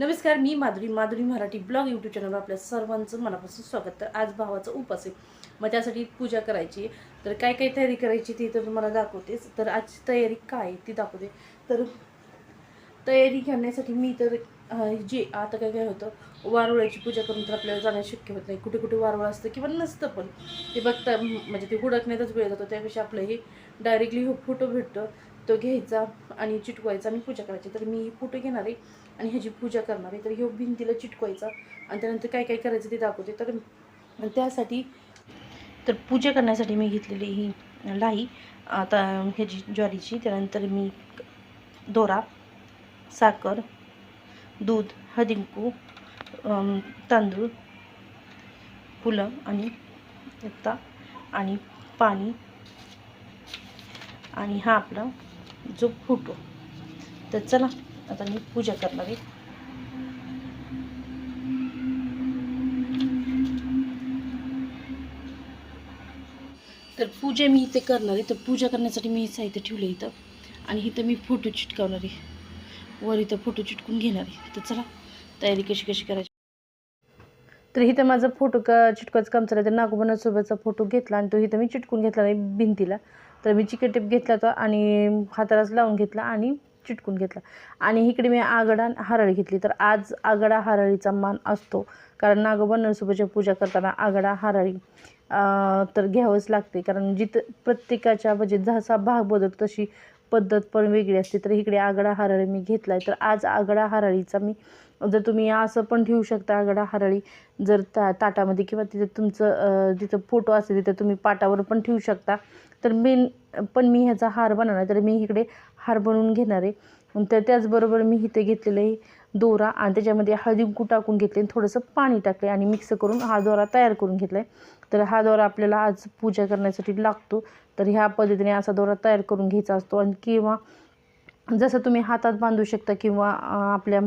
नमस्कार मी Madhuri Madhuri Marathi blog YouTube चॅनलवर आपल्या सर्वांचं मनापासून स्वागत. तर आज भावाचा उपास आहे. मग त्यासाठी पूजा करायची आहे. तर काय काय तयारी करायची ती तर तुम्हाला दाखवतेच. तर आजची तयारी काय आहे ती दाखवते. तर तयारी करण्यासाठी मी तर जे आता काय काय होतं वारुळाची पूजा करून तर आपल्याला जाणं शक्य होत नाही. कुठे कुठे वारुळ असतं किंवा नसतं पण. ते बघता म्हणजे ते हुडकण्यातच वेळ जातो. त्यापेक्षा आपलं हे डायरेक्टली फोटो भेटतो. तो घ्यायचा आणि चिटकवायचा आणि पूजा करायची. तर मी फोटो घेणार आहे. आणि ह्याची पूजा करणार आहे. तर ह्यो भिंतीला चिटकवायचा आणि त्यानंतर काय काय करायचं ते दाखवते. तर त्यासाठी तर पूजा करण्यासाठी मी घेतलेली ही लाई आता ह्याची ज्वारीची त्यानंतर मी दोरा साखर दूध हदिंकू तांदूळ फुलं आणि आता आणि पाणी आणि हा आपला जो फोटो. तर चला आता मी पूजा करणार आहे. तर पूजा मी इथे करणार आहे. तर पूजा करण्यासाठी मी साहित्य ठेवलं इथं. आणि इथं मी फोटो चिटकावणार आहे. वर इथं फोटो चिटकून घेणार आहे. तर चला तयारी कशी कशी करायची? तर इथं माझा फोटो का चिटकवायचं काम चाललं तर नागोबानासोबतचा फोटो घेतला आणि तो इथं मी चिटकून घेतला नाही भिंतीला. तर मी चिकट टेप घेतला होता आणि हातालाच लावून घेतला आणि चिटकून घेतला. आणि इकडे मी आगडा आणि हरळी घेतली. तर आज आगडा हरळीचा मान असतो. कारण नागोबा नरसोबाची पूजा करताना आगडा हरळी तर घ्यावंच लागते. कारण जिथं प्रत्येकाच्या म्हणजे जसा भाग बदलतो तशी पद्धत पण वेगळी असते. तर इकडे आगडा हराळी मी घेतला आहे तर आज आगडा हराळीचा मी जर तुम्ही असं पण ठेवू शकता आगडा हरळी जर ता ताटामध्ये किंवा तिथं तुमचं जिथं फोटो असेल तिथं तुम्ही पाटावर पण ठेवू शकता. तर मेन पण मी ह्याचा हार बनवणार तर मी इकडे हार बनवून घेणार आहे. तर त्याचबरोबर मी इथे घेतलेलं आहे दोरा आणि त्याच्यामध्ये हळदींकू टाकून घेतले थोडंसं पाणी टाकले आणि मिक्स करून हा दोरा तयार करून घेतला आहे तर हा दोरा आपल्याला आज पूजा करण्यासाठी लागतो. तर ह्या पद्धतीने असा दोरा तयार करून घ्यायचा असतो आणि किंवा जसं तुम्ही हातात बांधू शकता किंवा आपल्या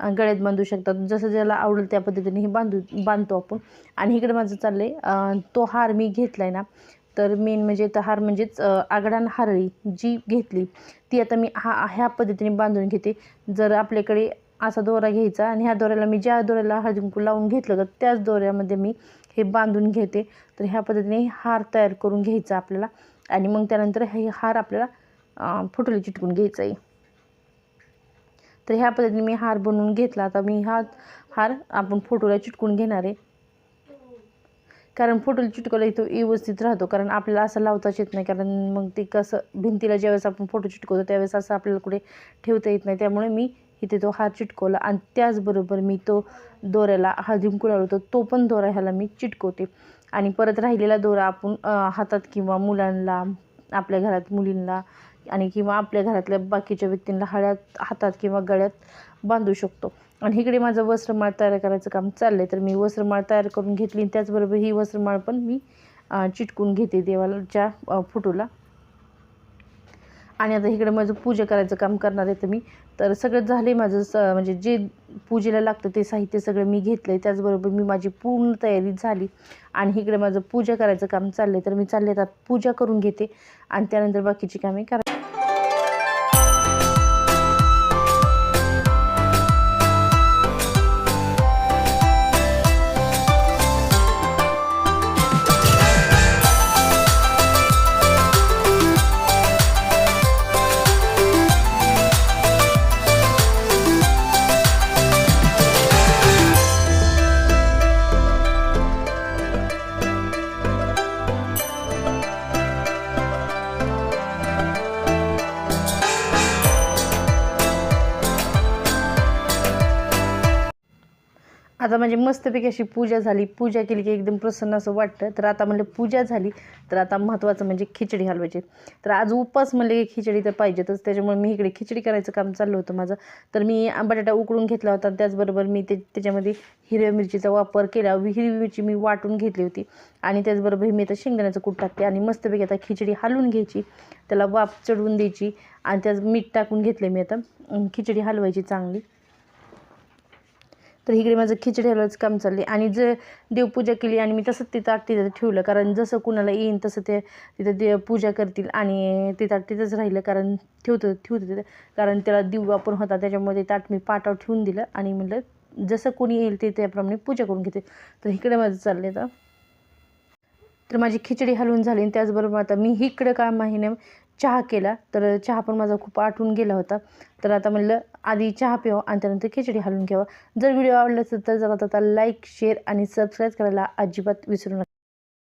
गळ्यात बांधू शकतात. जसं ज्याला आवडेल त्या पद्धतीने हे बांधू बांधतो आपण. आणि इकडे माझं चाललं आहे तो हार मी घेतला आहे ना तर मेन म्हणजे तर हार म्हणजेच आगडान हारळी जी घेतली ती आता मी हा ह्या पद्धतीने बांधून घेते. जर आपल्याकडे असा दोरा घ्यायचा आणि ह्या दोऱ्याला मी ज्या दोऱ्याला हळदी लावून घेतलं तर त्याच दोऱ्यामध्ये मी हे बांधून घेते. तर ह्या पद्धतीने हार तयार करून घ्यायचा आपल्याला. आणि मग त्यानंतर हे हार आपल्याला फुटले चिटकून घ्यायचा आहे तर ह्या पद्धतीने मी हार बनवून घेतला. आता मी हा हार आपण फोटोला चिटकून घेणार आहे. कारण फोटोला चिटकवला इथं व्यवस्थित राहतो. कारण आपल्याला असं लावताच येत नाही. कारण मग ते कसं भिंतीला ज्यावेळेस आपण फोटो चिटकवतो त्यावेळेस असं आपल्याला कुठे ठेवता येत नाही. त्यामुळे मी इथे तो हार चिटकवला आणि त्याचबरोबर मी तो दोऱ्याला हळदी कुंकू होतो. तो पण दोरा ह्याला मी चिटकवते. आणि परत राहिलेला दोरा आपण हातात किंवा मुलांना आपल्या घरात मुलींना आणि किंवा आपल्या घरातल्या बाकीच्या व्यक्तींना हळ्यात हातात किंवा गळ्यात बांधू शकतो. आणि इकडे माझं वस्त्रमाळ तयार करायचं काम चाललं आहे तर मी वस्त्रमाळ तयार करून घेतली आणि त्याचबरोबर ही वस्त्रमाळ पण मी चिटकून घेते देवाच्या फोटोला. आणि आता इकडे माझं पूजा करायचं काम करणार आहे तर मी. तर सगळं झालं आहे माझं स म्हणजे जे पूजेला लागतं ते साहित्य सगळं मी घेतलं आहे त्याचबरोबर मी माझी पूर्ण तयारी झाली. आणि इकडे माझं पूजा करायचं काम चाललं आहे तर मी चालले आता पूजा करून घेते आणि त्यानंतर बाकीची कामे करा आता म्हणजे मस्तपैकी अशी पूजा झाली. पूजा केली की एकदम प्रसन्न असं वाटतं. तर आता म्हणलं पूजा झाली तर आता महत्त्वाचं म्हणजे खिचडी हलवायची. तर आज उपास म्हणले की खिचडी तर पाहिजेतच त्याच्यामुळे मी इकडे खिचडी करायचं काम चाललं होतं माझं. तर मी बटाटा उकळून घेतला होता त्याचबरोबर मी ते त्याच्यामध्ये हिरव्या मिरचीचा वापर केला. हिरवी मिरची मी वाटून घेतली होती. आणि त्याचबरोबर मी आता शेंगदाण्याचं कूट टाकते आणि मस्तपैकी आता खिचडी हलवून घ्यायची. त्याला वाफ चढवून द्यायची आणि त्यात मीठ टाकून घेतले मी आता. खिचडी हलवायची चांगली. तर इकडे माझं खिचडी हलवायचं काम चालले आणि जे देवपूजा केली आणि मी तसंच ते ताट तिथं ठेवलं कारण जसं कुणाला येईन तसं ते तिथं ते पूजा करतील आणि ते ताट तिथंच राहिलं कारण ठेवतं ठेवतं तिथं. कारण त्याला दिवा पण होता त्याच्यामध्ये ताट मी पाटावर ठेवून दिलं आणि म्हणलं जसं कोणी येईल ते त्याप्रमाणे पूजा करून घेते. तर इकडे माझं चाललं आहे तर माझी खिचडी हलवून झाली आणि त्याचबरोबर आता मी इकडं काम आहे ना चहा केला तर चहा पण माझा खूप आठवून गेला होता. तर आता म्हणलं आधी चहा प्यावं आणि त्यानंतर खिचडी हलवून घ्यावं. जर व्हिडिओ आवडला असेल तर जर आता लाईक शेअर आणि सबस्क्राईब करायला अजिबात विसरू नका.